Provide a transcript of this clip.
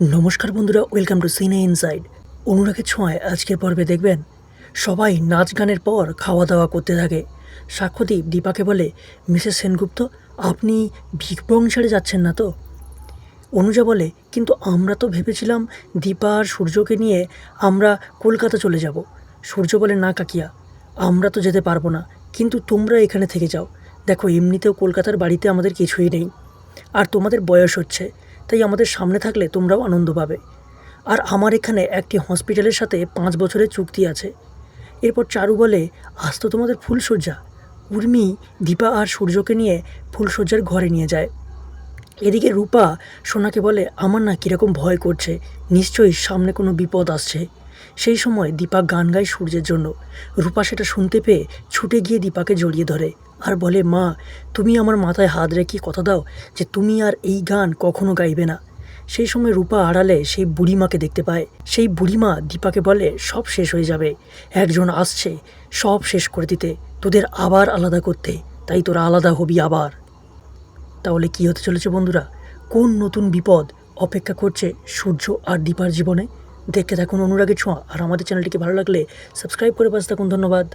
নমস্কার বন্ধুরা, welcome to সিনে ইনসাইড। অনুরাগের ছোঁয়ায় আজকের পর্বে দেখবেন, সবাই নাচ গানের পর খাওয়া দাওয়া করতে থাকে। সাক্ষ্যদীপ দীপাকে বলে, মিসেস সেনগুপ্ত, আপনি বিগ বং ছেড়ে যাচ্ছেন না তো? অনুজা বলে, কিন্তু আমরা তো ভেবেছিলাম দীপা আর সূর্যকে নিয়ে আমরা কলকাতা চলে যাব। সূর্য বলে, না কাকিয়া, আমরা তো যেতে পারব না, কিন্তু তোমরা এখানে থেকে যাও। দেখো, এমনিতেও কলকাতার বাড়িতে আমাদের কিছুই নেই। আর তোমাদের বয়স হচ্ছে তাই আমাদের সামনে থাকলে তোমরাও আনন্দ পাবে। আর আমার এখানে একটি হসপিটালের সাথে পাঁচ বছরের চুক্তি আছে। এরপর চারু বলে, আজ তো তোমাদের ফুলসজ্জা উর্মি, দীপা আর সূর্যকে নিয়ে ফুলসজ্জার ঘরে নিয়ে যায়। এদিকে রূপা সোনাকে বলে, আমার না কীরকম ভয় করছে। নিশ্চয়ই সামনে কোনো বিপদ আসছে। সেই সময় দীপা গান গায় সূর্যের জন্য। রূপা সেটা শুনতে পেয়ে ছুটে গিয়ে দীপাকে জড়িয়ে ধরে। আর বলে, মা, তুমি আমার মাথায় হাত রেখে কথা দাও যে তুমি আর এই গান কখনো গাইবে না। সেই সময় রূপা আড়ালে সেই বুড়িমাকে দেখতে পায়। সেই বুড়িমা দীপাকে বলে, সব শেষ হয়ে যাবে। একজন আসছে সব শেষ করে দিতে। তোদের আবার আলাদা করতে। তাই তোরা আলাদা হবি আবার। তাহলে কি হতে চলেছে বন্ধুরা? কোন নতুন বিপদ অপেক্ষা করছে সূর্য আর দীপার জীবনে? দেখতে থাকুন অনুরাগের ছোঁয়া। আর আমাদের চ্যানেলটিকে ভালো লাগলে সাবস্ক্রাইব করে পাশে থাকুন। ধন্যবাদ।